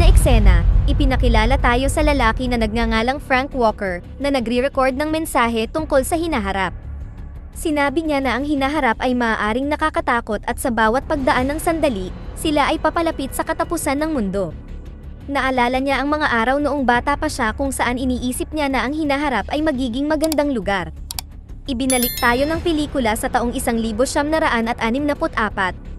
na eksena, ipinakilala tayo sa lalaki na nagngangalang Frank Walker na nagre-record ng mensahe tungkol sa hinaharap. Sinabi niya na ang hinaharap ay maaaring nakakatakot at sa bawat pagdaan ng sandali, sila ay papalapit sa katapusan ng mundo. Naalala niya ang mga araw noong bata pa siya kung saan iniisip niya na ang hinaharap ay magiging magandang lugar. Ibinalik tayo ng pelikula sa taong 1964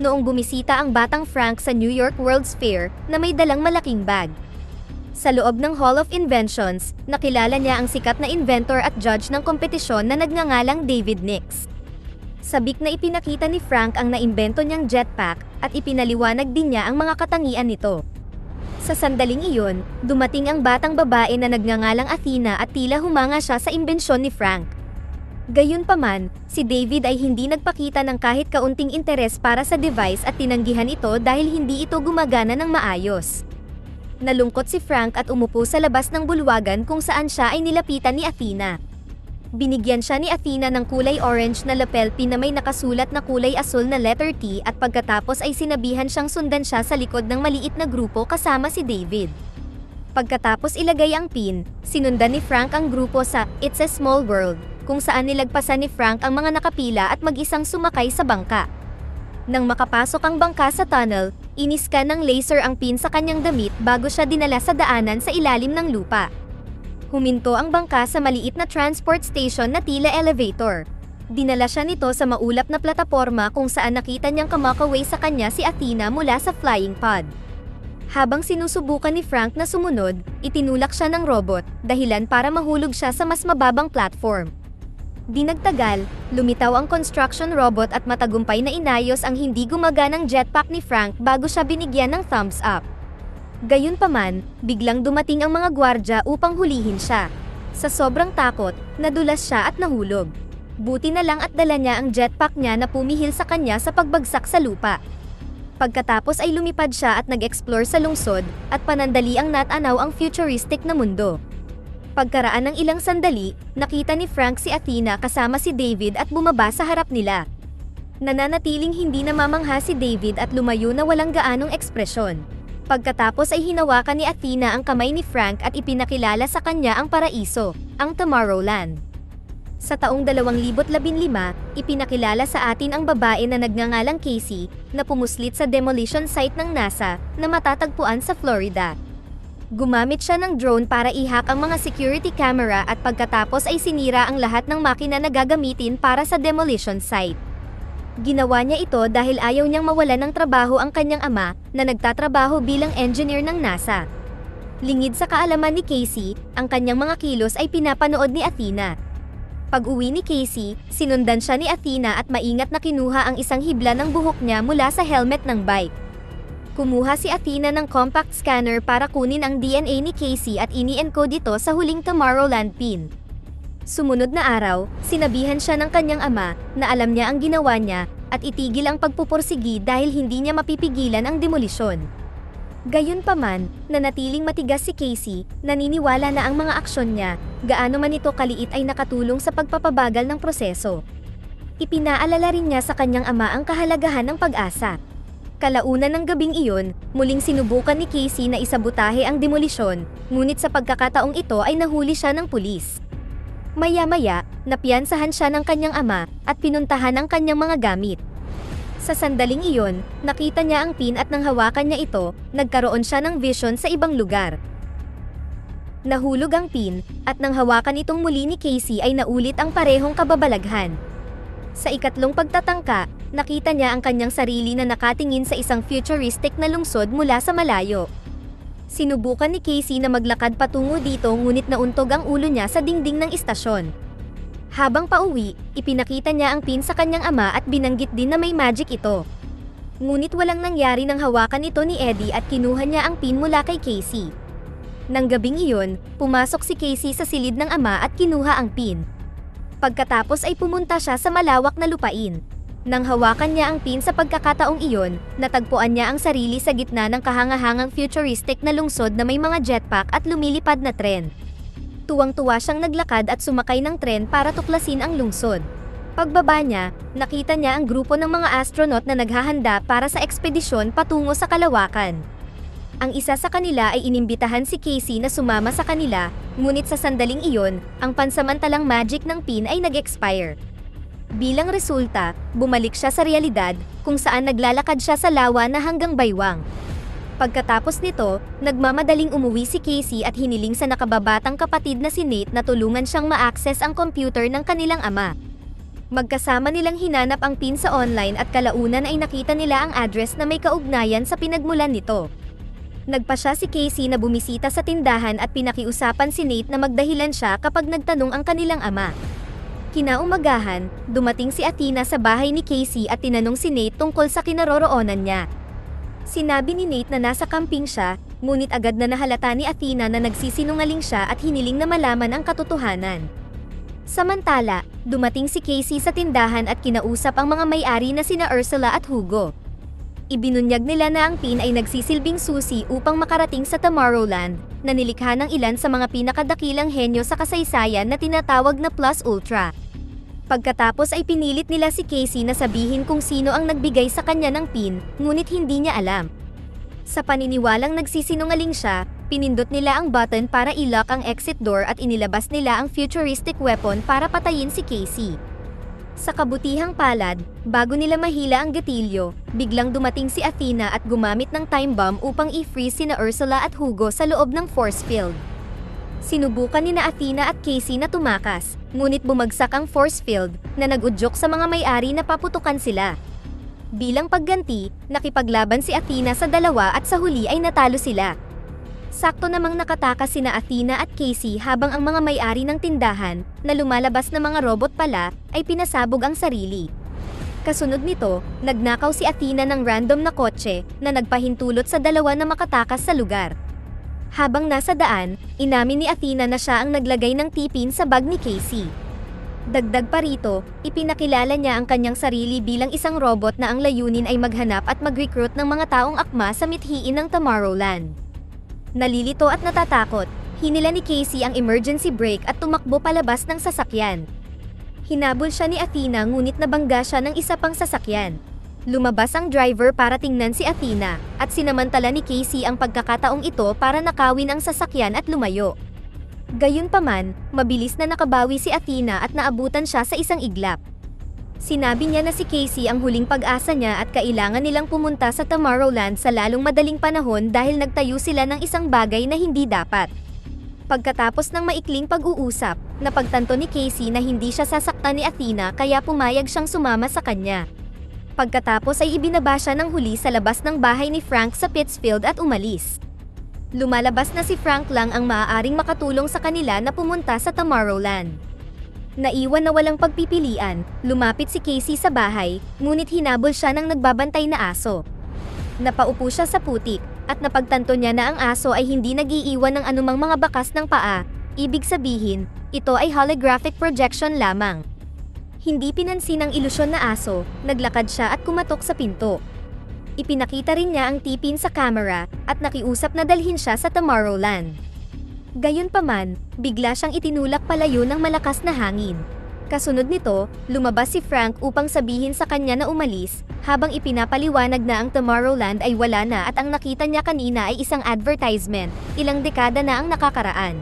noong bumisita ang batang Frank sa New York World's Fair na may dalang malaking bag. Sa loob ng Hall of Inventions, nakilala niya ang sikat na inventor at judge ng kompetisyon na nagngangalang David Nix. Sabik na ipinakita ni Frank ang naimbento niyang jetpack at ipinaliwanag din niya ang mga katangian nito. Sa sandaling iyon, dumating ang batang babae na nagngangalang Athena at tila humanga siya sa imbensyon ni Frank. Gayunpaman, si David ay hindi nagpakita ng kahit kaunting interes para sa device at tinanggihan ito dahil hindi ito gumagana ng maayos. Nalungkot si Frank at umupo sa labas ng bulwagan kung saan siya ay nilapitan ni Athena. Binigyan siya ni Athena ng kulay orange na lapel pin na may nakasulat na kulay asul na letter T at pagkatapos ay sinabihan siyang sundan siya sa likod ng maliit na grupo kasama si David. Pagkatapos ilagay ang pin, sinundan ni Frank ang grupo sa It's a Small World, kung saan nilagpasan ni Frank ang mga nakapila at mag-isang sumakay sa bangka. Nang makapasok ang bangka sa tunnel, iniskan ng laser ang pin sa kanyang damit bago siya dinala sa daanan sa ilalim ng lupa. Huminto ang bangka sa maliit na transport station na tila elevator. Dinala siya nito sa maulap na plataporma kung saan nakita niyang kamakaway sa kanya si Athena mula sa flying pod. Habang sinusubukan ni Frank na sumunod, itinulak siya ng robot, dahilan para mahulog siya sa mas mababang platform. Di nagtagal, lumitaw ang construction robot at matagumpay na inayos ang hindi gumaganang jetpack ni Frank bago siya binigyan ng thumbs up. Gayunpaman, biglang dumating ang mga gwardya upang hulihin siya. Sa sobrang takot, nadulas siya at nahulog. Buti na lang at dala niya ang jetpack niya na pumihil sa kanya sa pagbagsak sa lupa. Pagkatapos ay lumipad siya at nag-explore sa lungsod at panandali ang natanaw ang futuristic na mundo. Pagkaraan ng ilang sandali, nakita ni Frank si Athena kasama si David at bumaba sa harap nila. Nananatiling hindi namamangha si David at lumayo na walang gaanong ekspresyon. Pagkatapos ay hinawakan ni Athena ang kamay ni Frank at ipinakilala sa kanya ang paraiso, ang Tomorrowland. Sa taong 2015, ipinakilala sa atin ang babae na nagngangalang Casey na pumuslit sa demolition site ng NASA na matatagpuan sa Florida. Gumamit siya ng drone para ihak ang mga security camera at pagkatapos ay sinira ang lahat ng makina na gagamitin para sa demolition site. Ginawa niya ito dahil ayaw niyang mawalan ng trabaho ang kanyang ama na nagtatrabaho bilang engineer ng NASA. Lingid sa kaalaman ni Casey, ang kanyang mga kilos ay pinapanood ni Athena. Pag-uwi ni Casey, sinundan siya ni Athena at maingat na kinuha ang isang hibla ng buhok niya mula sa helmet ng bike. Kumuha si Athena ng compact scanner para kunin ang DNA ni Casey at ini-encode ito sa huling Tomorrowland pin. Sumunod na araw, sinabihan siya ng kanyang ama na alam niya ang ginawa niya at itigil ang pagpupursigi dahil hindi niya mapipigilan ang demolisyon. Gayunpaman, nanatiling matigas si Casey, naniniwala na ang mga aksyon niya, gaano man ito kaliit ay nakatulong sa pagpapabagal ng proseso. Ipinaalala rin niya sa kanyang ama ang kahalagahan ng pag-asa. Kalaunan ng gabing iyon, muling sinubukan ni Casey na isabutahe ang demolisyon, ngunit sa pagkakataong ito ay nahuli siya ng pulis. Maya-maya, napiyansahan siya ng kanyang ama at pinuntahan ang kanyang mga gamit. Sa sandaling iyon, nakita niya ang pin at nang hawakan niya ito, nagkaroon siya ng vision sa ibang lugar. Nahulog ang pin, at nang hawakan itong muli ni Casey ay naulit ang parehong kababalaghan. Sa ikatlong pagtatangka, nakita niya ang kanyang sarili na nakatingin sa isang futuristic na lungsod mula sa malayo. Sinubukan ni Casey na maglakad patungo dito ngunit nauntog ang ulo niya sa dingding ng istasyon. Habang pauwi, ipinakita niya ang pin sa kanyang ama at binanggit din na may magic ito. Ngunit walang nangyari nang hawakan ito ni Eddie at kinuha niya ang pin mula kay Casey. Nang gabing iyon, pumasok si Casey sa silid ng ama at kinuha ang pin. Pagkatapos ay pumunta siya sa malawak na lupain. Nang hawakan niya ang pin sa pagkakataong iyon, natagpuan niya ang sarili sa gitna ng kahangahangang futuristic na lungsod na may mga jetpack at lumilipad na tren. Tuwang-tuwa siyang naglakad at sumakay ng tren para tuklasin ang lungsod. Pagbaba niya, nakita niya ang grupo ng mga astronaut na naghahanda para sa ekspedisyon patungo sa kalawakan. Ang isa sa kanila ay inimbitahan si Casey na sumama sa kanila, ngunit sa sandaling iyon, ang pansamantalang magic ng pin ay nag-expire. Bilang resulta, bumalik siya sa realidad, kung saan naglalakad siya sa lawa na hanggang baywang. Pagkatapos nito, nagmamadaling umuwi si Casey at hiniling sa nakababatang kapatid na si Nate na tulungan siyang ma-access ang computer ng kanilang ama. Magkasama nilang hinanap ang pin sa online at kalaunan ay nakita nila ang address na may kaugnayan sa pinagmulan nito. Nagpa siya si Casey na bumisita sa tindahan at pinakiusapan si Nate na magdahilan siya kapag nagtanong ang kanilang ama. Kinaumagahan, dumating si Athena sa bahay ni Casey at tinanong si Nate tungkol sa kinaroroonan niya. Sinabi ni Nate na nasa camping siya, ngunit agad na nahalata ni Athena na nagsisinungaling siya at hiniling na malaman ang katotohanan. Samantala, dumating si Casey sa tindahan at kinausap ang mga may-ari na sina Ursula at Hugo. Ibinunyag nila na ang pin ay nagsisilbing susi upang makarating sa Tomorrowland, na nilikha ng ilan sa mga pinakadakilang henyo sa kasaysayan na tinatawag na Plus Ultra. Pagkatapos ay pinilit nila si Casey na sabihin kung sino ang nagbigay sa kanya ng pin, ngunit hindi niya alam. Sa paniniwalang nagsisinungaling siya, pinindot nila ang button para i-lock ang exit door at inilabas nila ang futuristic weapon para patayin si Casey. Sa kabutihang palad, bago nila mahila ang gatilyo, biglang dumating si Athena at gumamit ng time bomb upang i-freeze sina Ursula at Hugo sa loob ng force field. Sinubukan ni na Athena at Casey na tumakas, ngunit bumagsak ang force field na nagudyok sa mga may-ari na paputukan sila. Bilang pagganti, nakipaglaban si Athena sa dalawa at sa huli ay natalo sila. Sakto namang nakatakas sina Athena at Casey habang ang mga may-ari ng tindahan, na lumalabas na mga robot pala, ay pinasabog ang sarili. Kasunod nito, nagnakaw si Athena ng random na kotse na nagpahintulot sa dalawa na makatakas sa lugar. Habang nasa daan, inamin ni Athena na siya ang naglagay ng tipin sa bag ni Casey. Dagdag pa rito, ipinakilala niya ang kanyang sarili bilang isang robot na ang layunin ay maghanap at mag-recruit ng mga taong akma sa mithiin ng Tomorrowland. Nalilito at natatakot, hinila ni Casey ang emergency brake at tumakbo palabas ng sasakyan. Hinabol siya ni Athena ngunit nabangga siya ng isa pang sasakyan. Lumabas ang driver para tingnan si Athena, at sinamantala ni Casey ang pagkakataong ito para nakawin ang sasakyan at lumayo. Gayunpaman, mabilis na nakabawi si Athena at naabutan siya sa isang iglap. Sinabi niya na si Casey ang huling pag-asa niya at kailangan nilang pumunta sa Tomorrowland sa lalong madaling panahon dahil nagtayo sila ng isang bagay na hindi dapat. Pagkatapos ng maikling pag-uusap, napagtanto ni Casey na hindi siya sasaktan ni Athena kaya pumayag siyang sumama sa kanya. Pagkatapos ay ibinaba siya ng huli sa labas ng bahay ni Frank sa Pittsfield at umalis. Lumalabas na si Frank lang ang maaaring makatulong sa kanila na pumunta sa Tomorrowland. Naiwan na walang pagpipilian, lumapit si Casey sa bahay, ngunit hinabol siya ng nagbabantay na aso. Napaupo siya sa putik, at napagtanto niya na ang aso ay hindi nagiiwan ng anumang mga bakas ng paa, ibig sabihin, ito ay holographic projection lamang. Hindi pinansin ang ilusyon na aso, naglakad siya at kumatok sa pinto. Ipinakita rin niya ang tipin sa camera, at nakiusap na dalhin siya sa Tomorrowland. Gayunpaman, bigla siyang itinulak palayo ng malakas na hangin. Kasunod nito, lumabas si Frank upang sabihin sa kanya na umalis, habang ipinapaliwanag na ang Tomorrowland ay wala na at ang nakita niya kanina ay isang advertisement, ilang dekada na ang nakakaraan.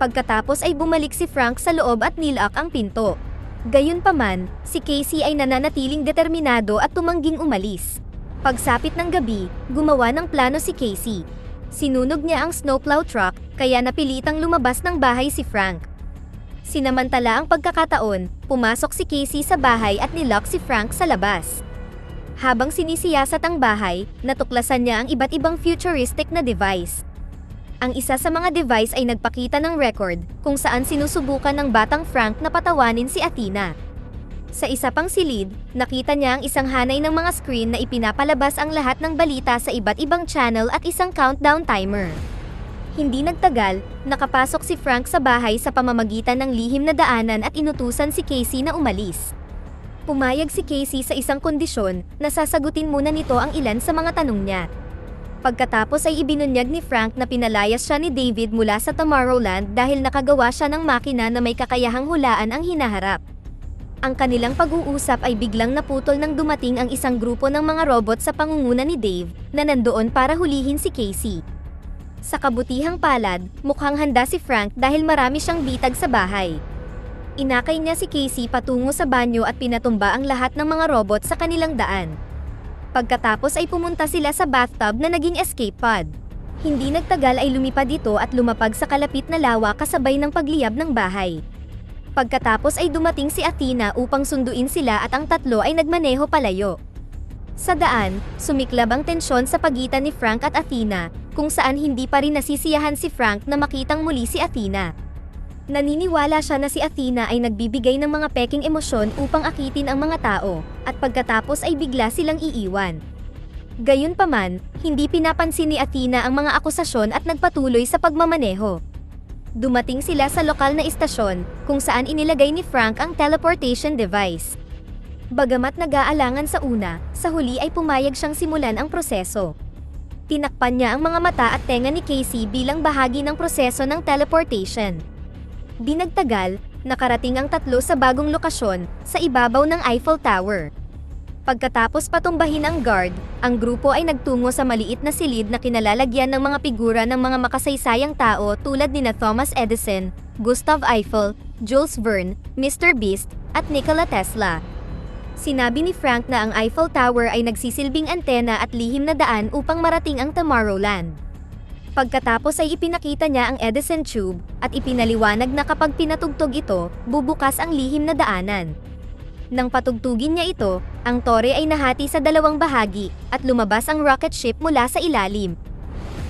Pagkatapos ay bumalik si Frank sa loob at nilak ang pinto. Gayunpaman, si Casey ay nananatiling determinado at tumangging umalis. Pagsapit ng gabi, gumawa ng plano si Casey. Sinunog niya ang snowplow truck, kaya napilitang lumabas ng bahay si Frank. Sinamantala ang pagkakataon, pumasok si Casey sa bahay at nilock si Frank sa labas. Habang sinisiyasat ang bahay, natuklasan niya ang iba't ibang futuristic na device. Ang isa sa mga device ay nagpakita ng record kung saan sinusubukan ng batang Frank na patawanin si Athena. Sa isa pang silid, nakita niya ang isang hanay ng mga screen na ipinapalabas ang lahat ng balita sa iba't ibang channel at isang countdown timer. Hindi nagtagal, nakapasok si Frank sa bahay sa pamamagitan ng lihim na daanan at inutusan si Casey na umalis. Pumayag si Casey sa isang kondisyon na sasagutin muna nito ang ilan sa mga tanong niya. Pagkatapos ay ibinunyag ni Frank na pinalayas siya ni David mula sa Tomorrowland dahil nakagawa siya ng makina na may kakayahang hulaan ang hinaharap. Ang kanilang pag-uusap ay biglang naputol nang dumating ang isang grupo ng mga robot sa pangunguna ni Dave, na nandoon para hulihin si Casey. Sa kabutihang palad, mukhang handa si Frank dahil marami siyang bitag sa bahay. Inakay niya si Casey patungo sa banyo at pinatumba ang lahat ng mga robot sa kanilang daan. Pagkatapos ay pumunta sila sa bathtub na naging escape pod. Hindi nagtagal ay lumipad ito at lumapag sa kalapit na lawa kasabay ng pagliyab ng bahay. Pagkatapos ay dumating si Athena upang sunduin sila at ang tatlo ay nagmaneho palayo. Sa daan, sumiklab ang tensyon sa pagitan ni Frank at Athena, kung saan hindi pa rin nasisiyahan si Frank na makitang muli si Athena. Naniniwala siya na si Athena ay nagbibigay ng mga peking emosyon upang akitin ang mga tao, at pagkatapos ay bigla silang iiwan. Gayunpaman, hindi pinapansin ni Athena ang mga akusasyon at nagpatuloy sa pagmamaneho. Dumating sila sa lokal na istasyon, kung saan inilagay ni Frank ang teleportation device. Bagamat nag-aalangan sa una, sa huli ay pumayag siyang simulan ang proseso. Tinakpan niya ang mga mata at tenga ni Casey bilang bahagi ng proseso ng teleportation. Di nagtagal, nakarating ang tatlo sa bagong lokasyon, sa ibabaw ng Eiffel Tower. Pagkatapos patumbahin ang guard, ang grupo ay nagtungo sa maliit na silid na kinalalagyan ng mga figura ng mga makasaysayang tao tulad ni na Thomas Edison, Gustav Eiffel, Jules Verne, Mr. Beast, at Nikola Tesla. Sinabi ni Frank na ang Eiffel Tower ay nagsisilbing antena at lihim na daan upang marating ang Tomorrowland. Pagkatapos ay ipinakita niya ang Edison Tube, at ipinaliwanag na kapag pinatugtog ito, bubukas ang lihim na daanan. Nang patugtugin niya ito, ang tore ay nahati sa dalawang bahagi, at lumabas ang rocket ship mula sa ilalim.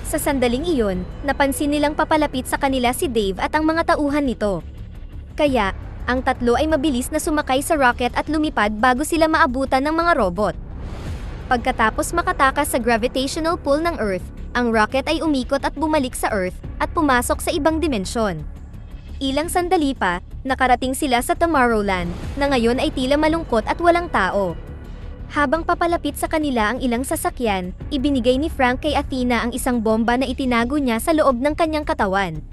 Sa sandaling iyon, napansin nilang papalapit sa kanila si Dave at ang mga tauhan nito. Kaya, ang tatlo ay mabilis na sumakay sa rocket at lumipad bago sila maabutan ng mga robot. Pagkatapos makatakas sa gravitational pull ng Earth, ang rocket ay umikot at bumalik sa Earth at pumasok sa ibang dimensyon. Ilang sandali pa, nakarating sila sa Tomorrowland, na ngayon ay tila malungkot at walang tao. Habang papalapit sa kanila ang ilang sasakyan, ibinigay ni Frank kay Athena ang isang bomba na itinago niya sa loob ng kanyang katawan.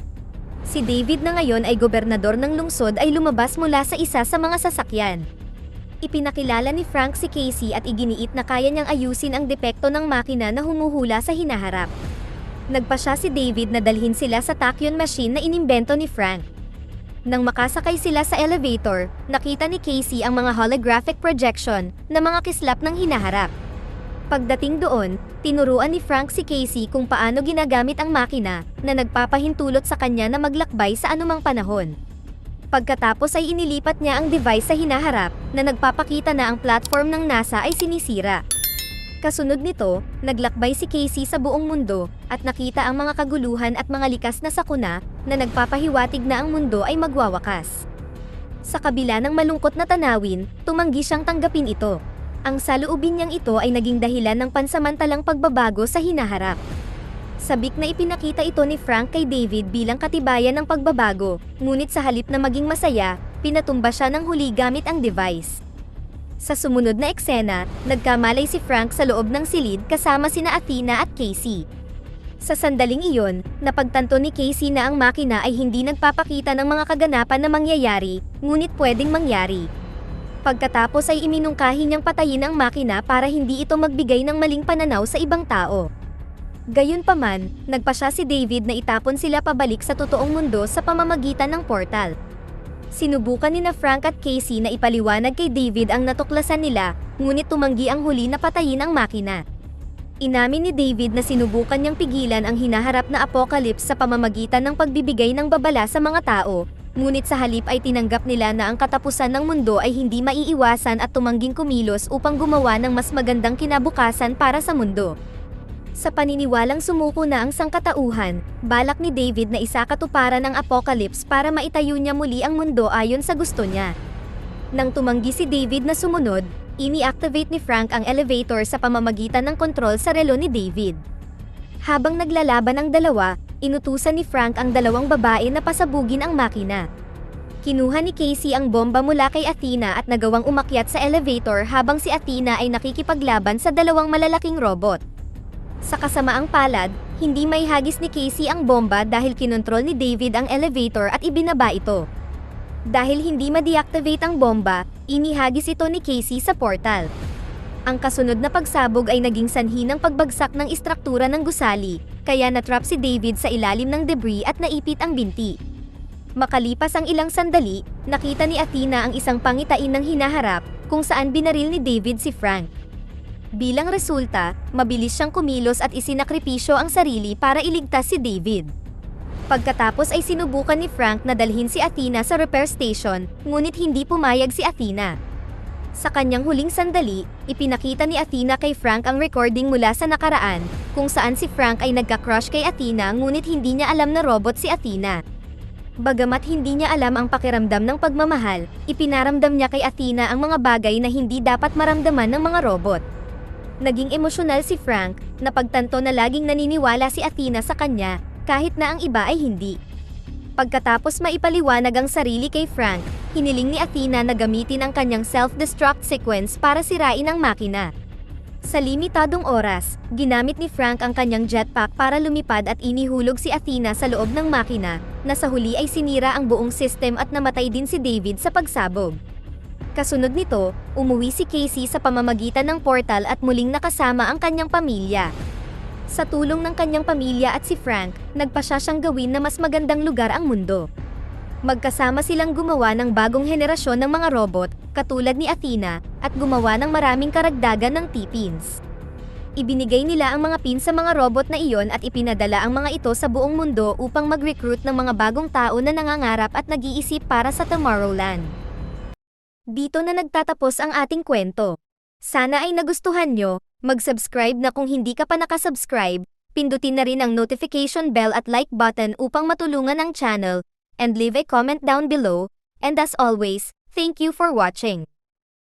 Si David na ngayon ay gobernador ng lungsod ay lumabas mula sa isa sa mga sasakyan. Ipinakilala ni Frank si Casey at iginiit na kaya niyang ayusin ang depekto ng makina na humuhula sa hinaharap. Nagpa siya si David na dalhin sila sa tachyon machine na inimbento ni Frank. Nang makasakay sila sa elevator, nakita ni Casey ang mga holographic projection na mga kislap ng hinaharap. Pagdating doon, tinuruan ni Frank si Casey kung paano ginagamit ang makina na nagpapahintulot sa kanya na maglakbay sa anumang panahon. Pagkatapos ay inilipat niya ang device sa hinaharap na nagpapakita na ang platform ng NASA ay sinisira. Kasunod nito, naglakbay si Casey sa buong mundo at nakita ang mga kaguluhan at mga likas na sakuna na nagpapahiwatig na ang mundo ay magwawakas. Sa kabila ng malungkot na tanawin, tumanggi siyang tanggapin ito. Ang saloobin niyang ito ay naging dahilan ng pansamantalang pagbabago sa hinaharap. Sabik na ipinakita ito ni Frank kay David bilang katibayan ng pagbabago, ngunit sa halip na maging masaya, pinatumba siya ng huli gamit ang device. Sa sumunod na eksena, nagkamalay si Frank sa loob ng silid kasama sina Athena at Casey. Sa sandaling iyon, napagtanto ni Casey na ang makina ay hindi nagpapakita ng mga kaganapan na mangyayari, ngunit pwedeng mangyari. Pagkatapos ay iminungkahi niyang patayin ang makina para hindi ito magbigay ng maling pananaw sa ibang tao. Gayunpaman, nagpa siya si David na itapon sila pabalik sa totoong mundo sa pamamagitan ng portal. Sinubukan ni na Frank at Casey na ipaliwanag kay David ang natuklasan nila, ngunit tumanggi ang huli na patayin ang makina. Inamin ni David na sinubukan niyang pigilan ang hinaharap na apocalypse sa pamamagitan ng pagbibigay ng babala sa mga tao, ngunit sa halip ay tinanggap nila na ang katapusan ng mundo ay hindi maiiwasan at tumangging kumilos upang gumawa ng mas magandang kinabukasan para sa mundo. Sa paniniwalang sumuko na ang sangkatauhan, balak ni David na isakatuparan ang apocalypse para maitayo niya muli ang mundo ayon sa gusto niya. Nang tumanggi si David na sumunod, ini-activate ni Frank ang elevator sa pamamagitan ng kontrol sa relo ni David. Habang naglalaban ang dalawa, inutusan ni Frank ang dalawang babae na pasabugin ang makina. Kinuha ni Casey ang bomba mula kay Athena at nagawang umakyat sa elevator habang si Athena ay nakikipaglaban sa dalawang malalaking robot. Sa kasamaang palad, hindi may hagis ni Casey ang bomba dahil kinontrol ni David ang elevator at ibinaba ito. Dahil hindi ma-deactivate ang bomba, inihagis ito ni Casey sa portal. Ang kasunod na pagsabog ay naging sanhi ng pagbagsak ng istruktura ng gusali, kaya natrap si David sa ilalim ng debris at naipit ang binti. Makalipas ang ilang sandali, nakita ni Athena ang isang pangitain ng hinaharap, kung saan binaril ni David si Frank. Bilang resulta, mabilis siyang kumilos at isinakripisyo ang sarili para iligtas si David. Pagkatapos ay sinubukan ni Frank na dalhin si Athena sa repair station, ngunit hindi pumayag si Athena. Sa kanyang huling sandali, ipinakita ni Athena kay Frank ang recording mula sa nakaraan, kung saan si Frank ay nagka-crush kay Athena ngunit hindi niya alam na robot si Athena. Bagamat hindi niya alam ang pakiramdam ng pagmamahal, ipinaramdam niya kay Athena ang mga bagay na hindi dapat maramdaman ng mga robot. Naging emosyonal si Frank, na pagtanto na laging naniniwala si Athena sa kanya, kahit na ang iba ay hindi. Pagkatapos maipaliwanag ang sarili kay Frank, hiniling ni Athena na gamitin ang kanyang self-destruct sequence para sirain ang makina. Sa limitadong oras, ginamit ni Frank ang kanyang jetpack para lumipad at inihulog si Athena sa loob ng makina, na sa huli ay sinira ang buong system at namatay din si David sa pagsabog. Kasunod nito, umuwi si Casey sa pamamagitan ng portal at muling nakasama ang kanyang pamilya. Sa tulong ng kanyang pamilya at si Frank, nagpa siya siyang gawin na mas magandang lugar ang mundo. Magkasama silang gumawa ng bagong henerasyon ng mga robot, katulad ni Athena, at gumawa ng maraming karagdagan ng T-pins. Ibinigay nila ang mga pin sa mga robot na iyon at ipinadala ang mga ito sa buong mundo upang mag-recruit ng mga bagong tao na nangangarap at nag-iisip para sa Tomorrowland. Dito na nagtatapos ang ating kwento. Sana ay nagustuhan nyo, mag-subscribe na kung hindi ka pa nakasubscribe, pindutin na rin ang notification bell at like button upang matulungan ang channel, and leave a comment down below, and as always, thank you for watching.